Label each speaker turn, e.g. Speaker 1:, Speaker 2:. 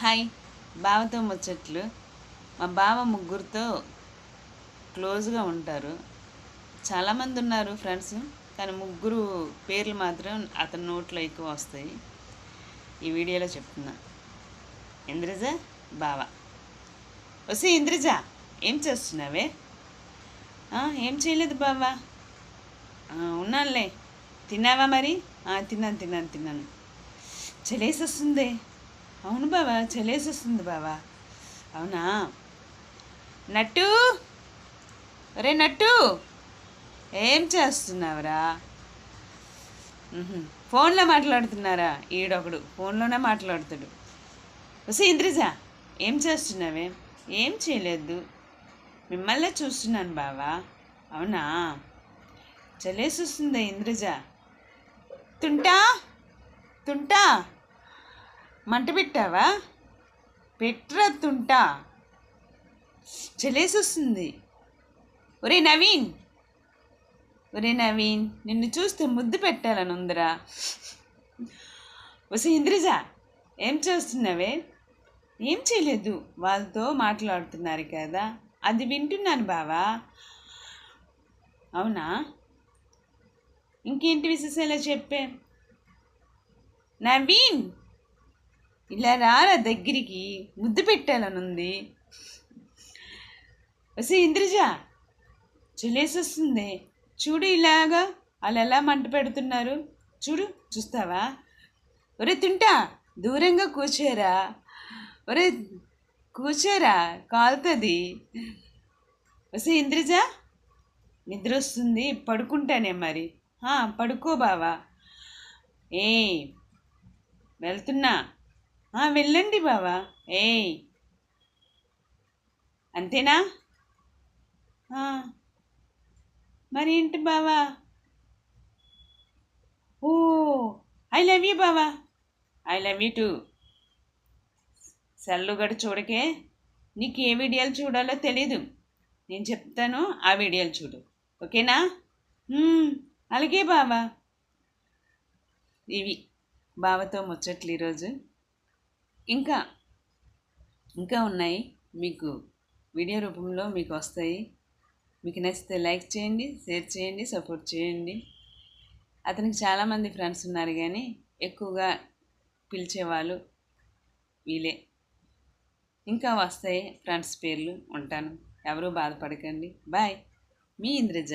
Speaker 1: Hi. బావతో ముచ్చట్లు. మా బావ ముగ్గురితో క్లోజ్గా ఉంటారు. చాలామంది ఉన్నారు ఫ్రెండ్స్ కానీ ముగ్గురు పేర్లు మాత్రం అతని నోట్లో ఎక్కువ వస్తాయి. ఈ వీడియోలో చెప్తున్నా. ఇంద్రజ బావ. వస్తే ఇంద్రజ ఏం చేస్తున్నావే? ఏం చేయలేదు బావా. ఉన్నానులే. తిన్నావా మరి? తిన్నాను తిన్నాను తిన్నాను. చలేసి వస్తుంది అవును బావా చలేసి వస్తుంది బావా. అవునా? నట్టు? రే నట్టు! ఏం చేస్తున్నావురా? ఫోన్లో మాట్లాడుతున్నారా? ఈడొకడు ఫోన్లోనే మాట్లాడుతాడు. వసే ఇంద్రిజ ఏం చేస్తున్నావే? ఏం చేయలేదు. మిమ్మల్నే చూస్తున్నాను బావా. అవునా? చలేసి వస్తుందా ఇంద్రిజ? తుంటా? తుంటా? మంట పెట్టావా? పెట్రా తుంటా. చలేసి వస్తుంది ఒరే నవీన్. ఒరే నవీన్ నిన్ను చూస్తే ముద్దు పెట్టాలని ఉందిరా. వసే ఇంద్రిజ ఏం చేస్తున్నావే? ఏం చేయలేదు. వాళ్ళతో మాట్లాడుతున్నారు కదా. అది వింటున్నాను బావా. అవునా? ఇంకేంటి విశేషాలు చెప్పే? నవీన్! ఇలా రారా దగ్గరికి? ముద్దు పెట్టాలనుంది. వసే ఇంద్రజ చెల్లేసి వస్తుంది చూడు ఇలాగా వాళ్ళు ఎలా మంట పెడుతున్నారు. చూడు చూస్తావా? ఒరే తింటా దూరంగా కూర్చోరా. ఒరే కూర్చోరా కాలుతుంది. వసే ఇంద్రజ నిద్ర వస్తుంది పడుకుంటానే మరి. పడుకో బావా. ఏ వెళ్తున్నా. వెళ్ళండి బావా. ఏయ్. అంతేనా? మరి ఏంటి బావా? ఓ ఐ లవ్ యూ బావా. I love you too. Cell గడు చూడకే నీకు ఏ వీడియోలు చూడాలో తెలీదు. నేను చెప్తాను ఆ వీడియోలు చూడు. ఓకేనా? అలాగే బావా. ఇవి బావతో ముచ్చట్లు ఈరోజు. ఇంకా ఇంకా ఉన్నాయి మీకు వీడియో రూపంలో మీకు వస్తాయి. మీకు నచ్చితే లైక్ చేయండి షేర్ చేయండి సపోర్ట్ చేయండి. అతనికి చాలామంది ఫ్రెండ్స్ ఉన్నారు కానీ ఎక్కువగా పిలిచేవాళ్ళు వీలే ఇంకా వస్తాయి ఫ్రెండ్స్ పేర్లు ఉంటాను. ఎవరూ బాధపడకండి. బాయ్. మీ ఇంద్రజ.